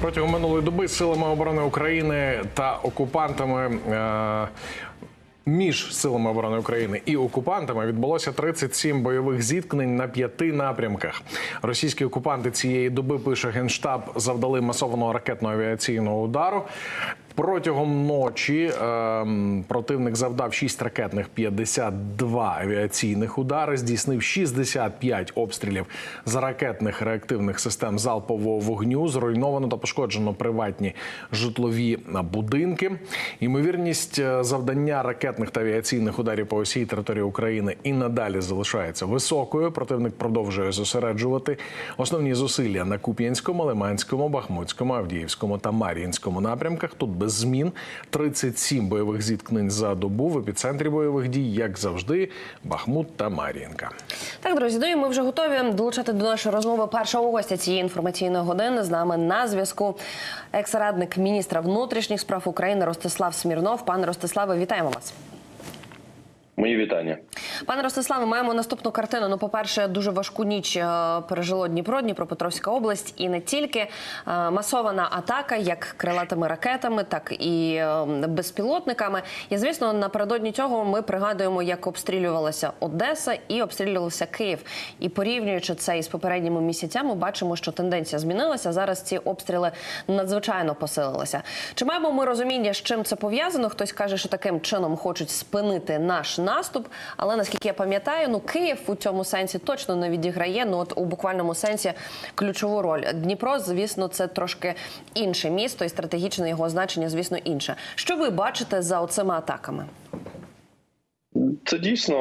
Протягом минулої доби силами оборони України та окупантами. Е- між силами оборони України і окупантами відбулося 37 бойових зіткнень на п'яти напрямках. Російські окупанти цієї доби пише генштаб завдали масованого ракетно-авіаційного удару. Протягом ночі ем, противник завдав 6 ракетних 52 авіаційних удари, здійснив 65 обстрілів з ракетних реактивних систем залпового вогню. Зруйновано та пошкоджено приватні житлові будинки. Ймовірність е, завдання ракетних та авіаційних ударів по усій території України і надалі залишається високою. Противник продовжує зосереджувати основні зусилля на Куп'янському, Лиманському, Бахмутському, Авдіївському та Мар'їнському напрямках. Тут без змін 37 бойових зіткнень за добу в епіцентрі бойових дій, як завжди, Бахмут та Мар'їнка. Так, друзі, ну і ми вже готові долучати до нашої розмови першого гостя цієї інформаційної години. З нами на зв'язку екс-радник міністра внутрішніх справ України Ростислав Смірнов. Пане Ростиславе, вітаємо вас. Мої вітання. Пане Ростиславе, маємо наступну картину. Ну, по-перше, дуже важку ніч е, пережило Дніпро, Дніпропетровська область, і не тільки е, масована атака, як крилатими ракетами, так і е, безпілотниками. І звісно, напередодні цього ми пригадуємо, як обстрілювалася Одеса і обстрілювався Київ. І порівнюючи це із попередніми місяцями, бачимо, що тенденція змінилася. Зараз ці обстріли надзвичайно посилилися. Чи маємо ми розуміння, з чим це пов'язано? Хтось каже, що таким чином хочуть спинити наш наступ. Але наскільки я пам'ятаю, ну Київ у цьому сенсі точно не відіграє. Ну от у буквальному сенсі ключову роль. Дніпро, звісно, це трошки інше місто, і стратегічне його значення, звісно, інше. Що ви бачите за оцими атаками? Це дійсно,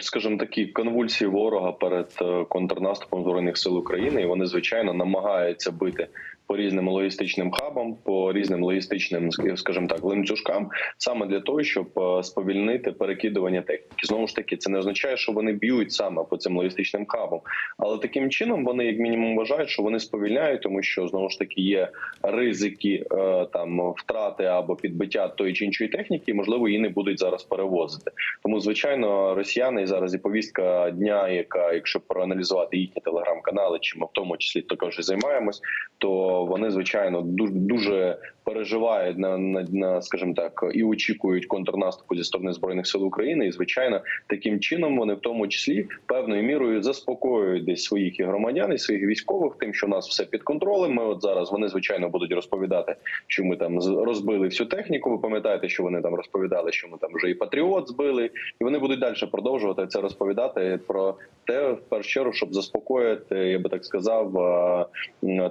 скажімо, такі конвульсії ворога перед е, контрнаступом збройних сил України. І вони звичайно намагаються бити по різним логістичним хабам, по різним логістичним, скажімо так, ланцюжкам, саме для того, щоб е, сповільнити перекидування техніки. Знову ж таки, це не означає, що вони б'ють саме по цим логістичним хабам, але таким чином вони, як мінімум, вважають, що вони сповільняють, тому що знову ж таки є ризики е, там втрати або підбиття тої чи іншої техніки, і, можливо, її не будуть зараз перевозити. Тому, звичайно, росіяни і зараз і повістка дня, яка, якщо проаналізувати їхні телеграм-канали, чим ми в тому числі також і займаємось, то вони звичайно дуже переживають на, на, на скажімо так і очікують контрнаступу зі сторони збройних сил України. І звичайно, таким чином вони в тому числі певною мірою заспокоюють десь своїх і громадян і своїх військових, тим, що у нас все під контролем. Ми от зараз вони звичайно будуть розповідати, що ми там розбили всю техніку. Ви пам'ятаєте, що вони там розповідали, що ми там вже і патріот збили, і вони будуть далі продовжувати це розповідати про те, в першу чергу, щоб заспокоїти, я би так сказав,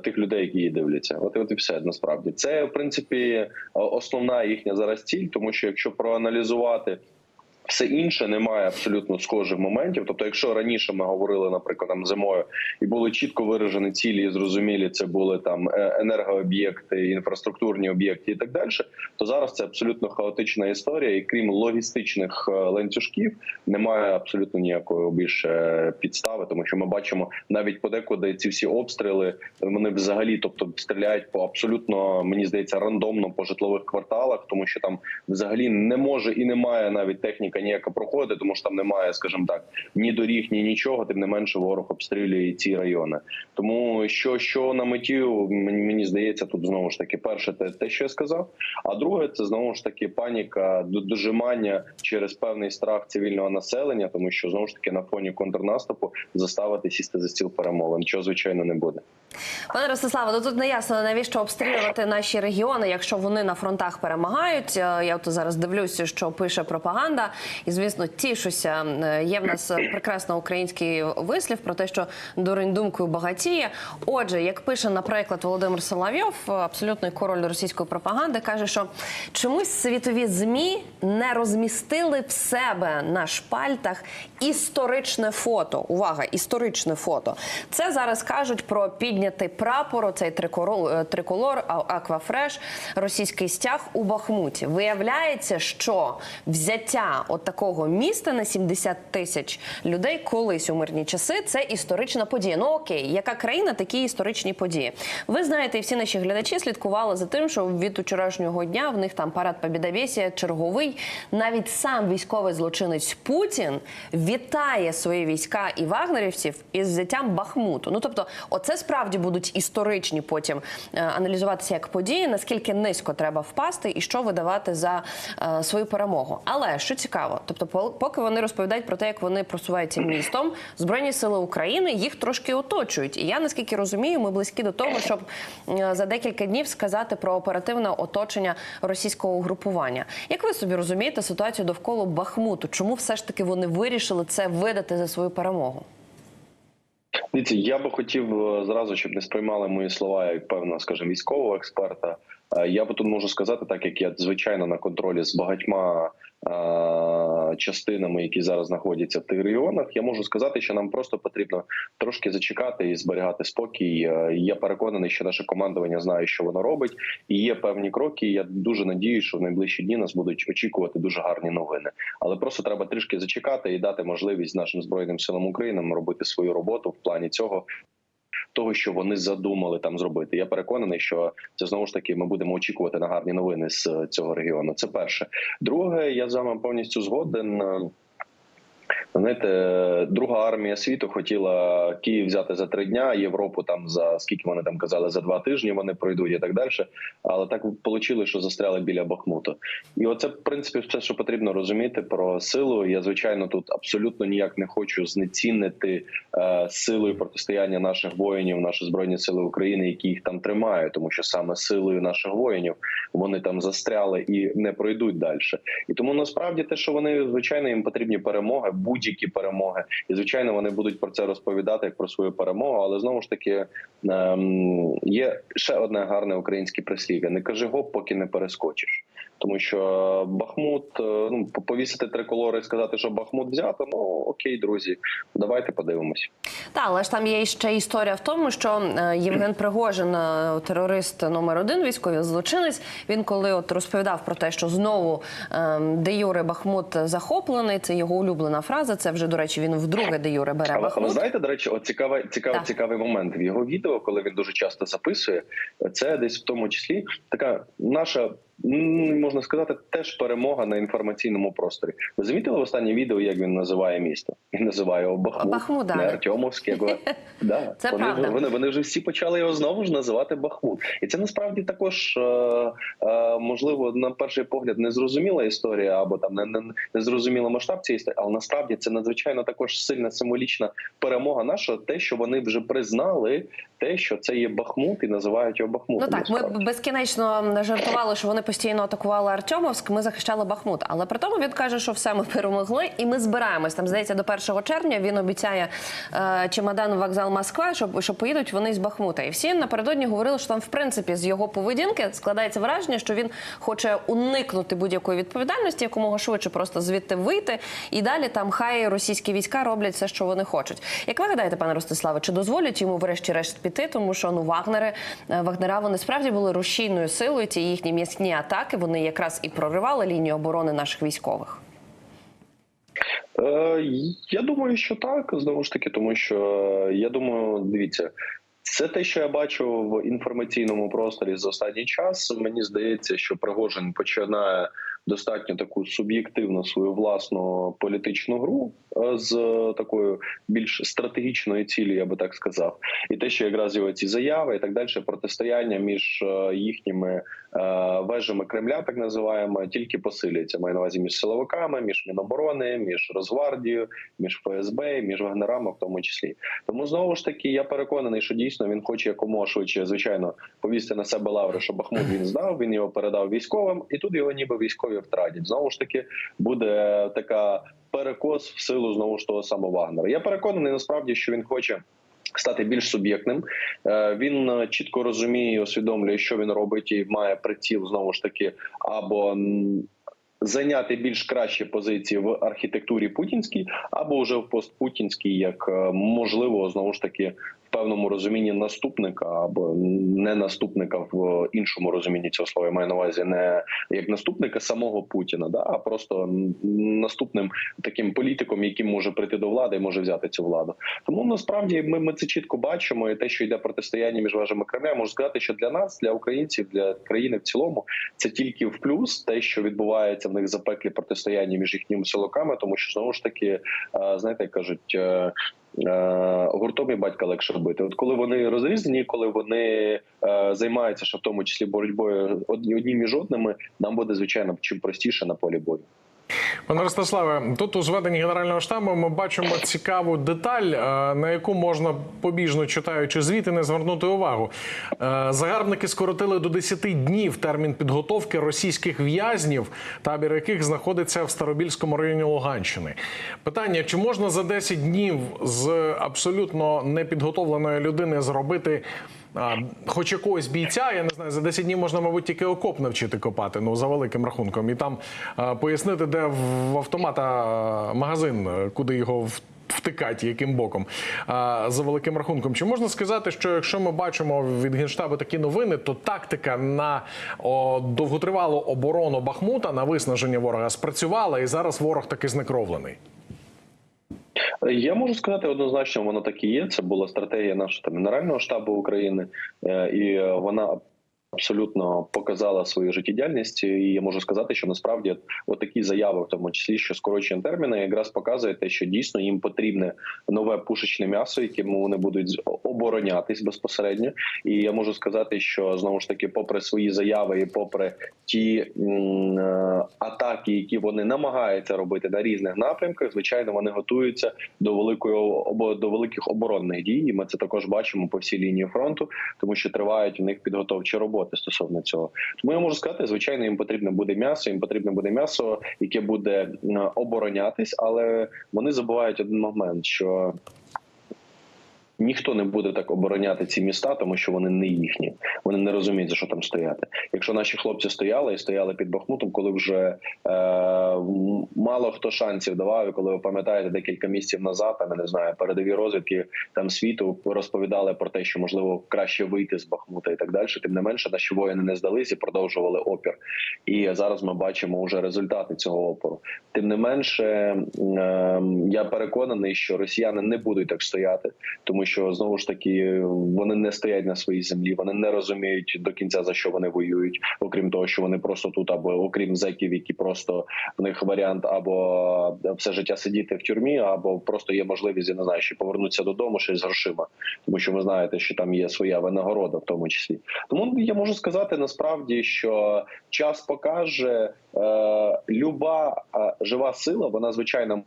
тих людей, які дивляться. От, от і все насправді це в принципі основна їхня зараз ціль, тому що якщо проаналізувати. Все інше немає абсолютно схожих моментів. Тобто, якщо раніше ми говорили, наприклад, там зимою і були чітко виражені цілі, і зрозумілі, це були там е, енергооб'єкти, інфраструктурні об'єкти і так далі, то зараз це абсолютно хаотична історія, і крім логістичних е, ланцюжків, немає абсолютно ніякої більше підстави, тому що ми бачимо навіть подекуди ці всі обстріли. Вони взагалі, тобто, стріляють по абсолютно мені здається рандомно по житлових кварталах, тому що там взагалі не може і немає навіть техніка ніяка проходити, тому що там немає, скажімо так, ні доріг, ні нічого. Тим не менше, ворог обстрілює ці райони. Тому що, що на меті мені, мені здається, тут знову ж таки перше те, те, що я сказав. А друге, це знову ж таки паніка, до- дожимання через певний страх цивільного населення, тому що знову ж таки на фоні контрнаступу заставити сісти за стіл перемовин, чого звичайно не буде. Пане Ростиславе, ну тут не ясно, навіщо обстрілювати наші регіони, якщо вони на фронтах перемагають. Е, Я от зараз дивлюся, що пише пропаганда, і звісно, тішуся. Е, Є в нас прекрасно український вислів про те, що дурень думкою багатіє. Отже, як пише, наприклад, Володимир Соловйов, абсолютний король російської пропаганди, каже, що чомусь світові змі не розмістили в себе на шпальтах історичне фото. Увага, історичне фото. Це зараз кажуть про піднятий прапор, цей триколор, триколор Аквафреш, російський стяг у Бахмуті. Виявляється, що взяття от такого міста на 70 тисяч людей колись у мирні часи це історична подія. Ну окей, яка країна, такі історичні події. Ви знаєте, і всі наші глядачі слідкували за тим, що від вчорашнього дня в них там парад Побєдобєсія черговий. Навіть сам військовий злочинець Путін вітає свої війська і вагнерівців із взяттям Бахмуту. Ну тобто, оце справді будуть історичні потім е, аналізуватися як події, наскільки низько треба впасти і що видавати за е, свою перемогу. Але що цікаво, тобто, пол- поки вони розповідають про те, як вони просуваються містом, збройні сили України їх трошки оточують. І я наскільки розумію, ми близькі до того, щоб е, за декілька днів сказати про оперативне оточення російського угрупування. Як ви собі розумієте ситуацію довкола Бахмуту? Чому все ж таки вони вирішили це видати за свою перемогу? Дивіться, я би хотів е, зразу, щоб не сприймали мої слова як певно, скажімо, військового експерта. Е, Я тут можу сказати, так як я звичайно на контролі з багатьма е, частинами, які зараз знаходяться в тих регіонах. Я можу сказати, що нам просто потрібно трошки зачекати і зберігати спокій. Е, Я переконаний, що наше командування знає, що воно робить, і є певні кроки. Я дуже надіюсь, що в найближчі дні нас будуть очікувати дуже гарні новини. Але просто треба трішки зачекати і дати можливість нашим збройним силам України робити свою роботу в плані цього. Того, що вони задумали там зробити, я переконаний, що це знову ж таки ми будемо очікувати на гарні новини з цього регіону. Це перше. Друге, я з вами повністю згоден. Знаєте, друга армія світу хотіла Київ взяти за три дня, Європу там за скільки вони там казали, за два тижні вони пройдуть і так далі. Але так вийшло, що застряли біля Бахмуту. І оце, в принципі, все, що потрібно розуміти про силу. Я звичайно тут абсолютно ніяк не хочу знецінити е, силою протистояння наших воїнів, наші збройні сили України, які їх там тримають, тому що саме силою наших воїнів вони там застряли і не пройдуть далі. І тому насправді те, що вони звичайно їм потрібні перемоги, будь-які перемоги, і звичайно вони будуть про це розповідати як про свою перемогу. Але знову ж таки ем, є ще одне гарне українське прислів'я: не кажи гоп, поки не перескочиш. Тому що Бахмут, е, ну повісити триколори і сказати, що Бахмут взято. Ну окей, друзі, давайте подивимось. Та, але ж там є ще історія в тому, що е, Євген Пригожин, е, терорист номер один, військовий злочинець. Він коли от розповідав про те, що знову е, де Юре Бахмут захоплений, це його улюблена фраза. Це вже до речі, він вдруге де Юре бере Але, але знаєте, до речі, от цікавий, цікавий, цікавий момент в його відео, коли він дуже часто записує. Це десь в тому числі така наша. Можна сказати, теж перемога на інформаційному просторі. Ви замітили в останнє відео, як він називає місто? Він називає його Бахмут, Бахмут, да. не Артемовськ. Як... да. Це вони, правда. вони, вони вже всі почали його знову ж називати Бахмут. І це насправді також е, е, можливо на перший погляд незрозуміла історія, або там не, не, не зрозуміла масштаб цієї історії, але насправді це надзвичайно також сильна символічна перемога наша, те, що вони вже признали, те, що це є Бахмут, і називають його Бахмутом. Ну так, ми насправді. безкінечно жартували, що вони постійно атакували Артемовськ. Ми захищали Бахмут. Але при тому він каже, що все ми перемогли, і ми збираємось. Там здається, до 1 червня він обіцяє е, чемодан вокзал Москва, щоб що поїдуть вони з Бахмута. І всі напередодні говорили, що там, в принципі, з його поведінки складається враження, що він хоче уникнути будь-якої відповідальності, якомога швидше просто звідти вийти. І далі там хай російські війська роблять все, що вони хочуть. Як ви гадаєте, пане Ростиславе, чи дозволять йому врешті-решт піти? Тому що ну Вагнери е, Вагнера вони справді були рушійною силою. Ці їхні м'ясні атаки вони якраз і проривали лінію оборони наших військових. Е, я думаю, що так знову ж таки, тому що е, я думаю, дивіться. Це те, що я бачу в інформаційному просторі за останній час. Мені здається, що Пригожин починає достатньо таку суб'єктивну свою власну політичну гру е, з е, такою більш стратегічною цілі, я би так сказав. І те, що якраз його ці заяви і так далі, протистояння між е, їхніми вежами Кремля, так називаємо, тільки посилюється. Маю на увазі між силовиками, між Міноборони, між Росгвардією, між ФСБ, між Вагнерами, в тому числі. Тому знову ж таки, я переконаний, що дійсно він хоче якомога швидше, звичайно, повісти на себе лаври, що Бахмут він здав, він його передав військовим, і тут його ніби військові втратять. Знову ж таки, буде така перекос в силу знову ж того самого Вагнера. Я переконаний насправді, що він хоче. Стати більш суб'єктним, Е, він е, чітко розуміє, усвідомлює, що він робить, і має приціл знову ж таки або зайняти більш кращі позиції в архітектурі путінській, або вже в постпутінській, як е, можливо знову ж таки певному розумінні наступника або не наступника в іншому розумінні цього слова. Я маю на увазі не як наступника самого Путіна, да а просто наступним таким політиком, який може прийти до влади і може взяти цю владу. Тому насправді ми, ми це чітко бачимо, і те, що йде протистояння між важами Кремля, я можу сказати, що для нас, для українців, для країни в цілому, це тільки в плюс те, що відбувається в них запеклі протистояння між їхніми силоками, тому що знову ж таки, е, знаєте, як кажуть. Е, Гуртом і батька легше бити. От коли вони розрізані, коли вони е, займаються що в тому числі боротьбою одні одні між одними, нам буде звичайно чим простіше на полі бою. Пане Ростиславе, тут у зведенні Генерального штабу ми бачимо цікаву деталь, е, на яку можна побіжно читаючи звіти, не звернути увагу. Е, Загарбники скоротили до 10 днів термін підготовки російських в'язнів, табір яких знаходиться в Старобільському районі Луганщини. Питання: чи можна за 10 днів з абсолютно непідготовленої людини зробити? А, хоч якогось бійця, я не знаю, за 10 днів можна, мабуть, тільки окоп навчити копати, ну за великим рахунком, і там а, пояснити, де в автомата магазин, куди його в- втикати, яким боком. А, за великим рахунком. Чи можна сказати, що якщо ми бачимо від генштабу такі новини, то тактика на о, довготривалу оборону Бахмута на виснаження ворога спрацювала, і зараз ворог таки знекровлений. Я можу сказати однозначно, воно так і є. Це була стратегія нашого там, генерального штабу України, е, і е, вона абсолютно показала свою життєдіяльність. І я можу сказати, що насправді от такі заяви, в тому числі що скорочення терміни, якраз показує те, що дійсно їм потрібне нове пушечне м'ясо, яким вони будуть оборонятись безпосередньо. І я можу сказати, що знову ж таки, попри свої заяви і попри ті е, атаки, які вони намагаються робити на різних напрямках, звичайно, вони готуються до великої обо до великих оборонних дій. І ми це також бачимо по всій лінії фронту, тому що тривають у них підготовчі роботи стосовно цього. Тому я можу сказати, звичайно, їм потрібно буде м'ясо, їм потрібно буде м'ясо, яке буде оборонятись, але вони забувають один момент, що ніхто не буде так обороняти ці міста, тому що вони не їхні. Вони не розуміють за що там стояти. Якщо наші хлопці стояли і стояли під Бахмутом, коли вже е, мало хто шансів давав, коли ви пам'ятаєте декілька місяців назад, там я не знаю, передові розвідки там світу розповідали про те, що можливо краще вийти з Бахмута і так далі. Тим не менше, наші воїни не здались і продовжували опір. І зараз ми бачимо вже результати цього опору. Тим не менше, е, я переконаний, що росіяни не будуть так стояти, тому що знову ж таки вони не стоять на своїй землі, вони не розуміють до кінця за що вони воюють, окрім того, що вони просто тут, або окрім зеків, які просто в них варіант або все життя сидіти в тюрмі, або просто є можливість я не знаю, що повернутися додому ще з грошима, тому що ви знаєте, що там є своя винагорода, в тому числі. Тому я можу сказати насправді, що час покаже е, люба е, жива сила, вона звичайно.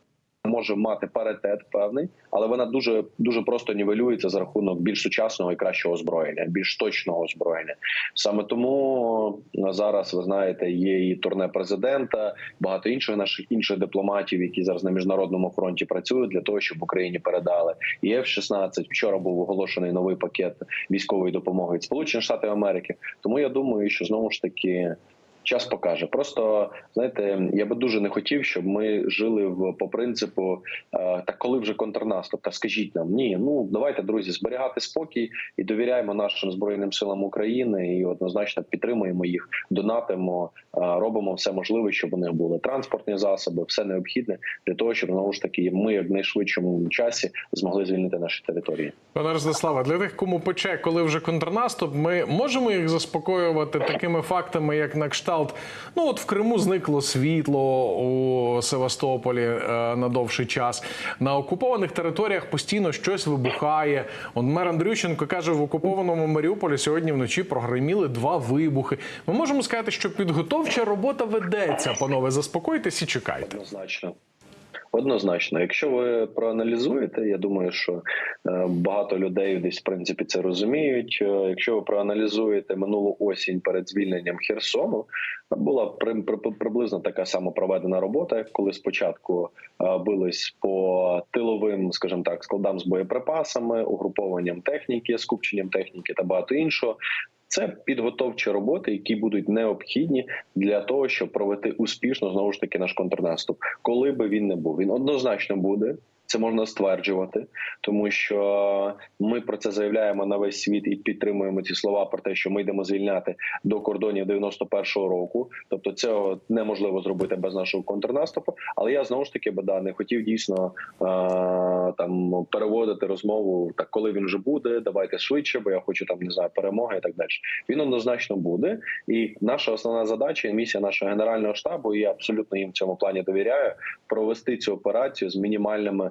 Може мати паритет певний, але вона дуже дуже просто нівелюється за рахунок більш сучасного і кращого озброєння, більш точного озброєння. Саме тому зараз ви знаєте, є і турне президента, багато інших наших інших дипломатів, які зараз на міжнародному фронті працюють для того, щоб Україні передали і F-16. Вчора був оголошений новий пакет військової допомоги від Сполучених Штатів Америки. Тому я думаю, що знову ж таки. Час покаже. Просто знаєте, я би дуже не хотів, щоб ми жили в по принципу е, та коли вже контрнаступ, та скажіть нам ні. Ну давайте, друзі, зберігати спокій і довіряємо нашим збройним силам України і однозначно підтримуємо їх, донатимо, е, робимо все можливе, щоб у них були транспортні засоби, все необхідне для того, щоб знову ж таки ми як найшвидшому часі змогли звільнити наші території. Пане Ростиславе, для тих, кому пече, коли вже контрнаступ, ми можемо їх заспокоювати такими фактами, як на кшталт. Ну от в Криму зникло світло у Севастополі е, на довший час. На окупованих територіях постійно щось вибухає. От мер Андрющенко каже, в окупованому Маріуполі сьогодні вночі прогриміли два вибухи. Ми можемо сказати, що підготовча робота ведеться. Панове, заспокойтесь і чекайте. Однозначно. Однозначно, якщо ви проаналізуєте, я думаю, що е, багато людей десь в принципі це розуміють. Е, Якщо ви проаналізуєте минулу осінь перед звільненням Херсону, була при, при, приблизно така сама проведена робота, коли спочатку е, бились по тиловим, скажімо так, складам з боєприпасами, угрупованням техніки, скупченням техніки та багато іншого. Це підготовчі роботи, які будуть необхідні для того, щоб провести успішно знову ж таки наш контрнаступ, коли би він не був. Він однозначно буде. Це можна стверджувати, тому що ми про це заявляємо на весь світ і підтримуємо ці слова про те, що ми йдемо звільняти до кордонів 91-го року. Тобто, це неможливо зробити без нашого контрнаступу. Але я знову ж таки би не хотів дійсно е, там переводити розмову так, коли він вже буде. Давайте швидше, бо я хочу там не знаю перемоги і так далі. Він однозначно буде. І наша основна задача, місія нашого генерального штабу, і я абсолютно їм в цьому плані довіряю, провести цю операцію з мінімальними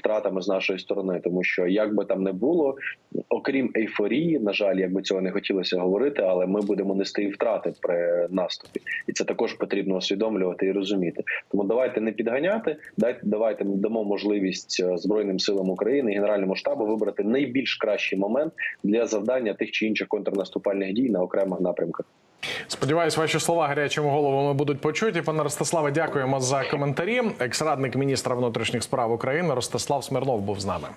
втратами з нашої сторони, тому що як би там не було, окрім ейфорії, на жаль, як би цього не хотілося говорити, але ми будемо нести і втрати при наступі, і це також потрібно усвідомлювати і розуміти. Тому давайте не підганяти, дайте давайте дамо можливість е, збройним силам України генеральному штабу вибрати найбільш кращий момент для завдання тих чи інших контрнаступальних дій на окремих напрямках. Сподіваюсь, ваші слова гарячими головами будуть почуті. Пане Ростиславе, дякуємо за коментарі. Екс-радник міністра внутрішніх справ України Ростислав Смирнов був з нами.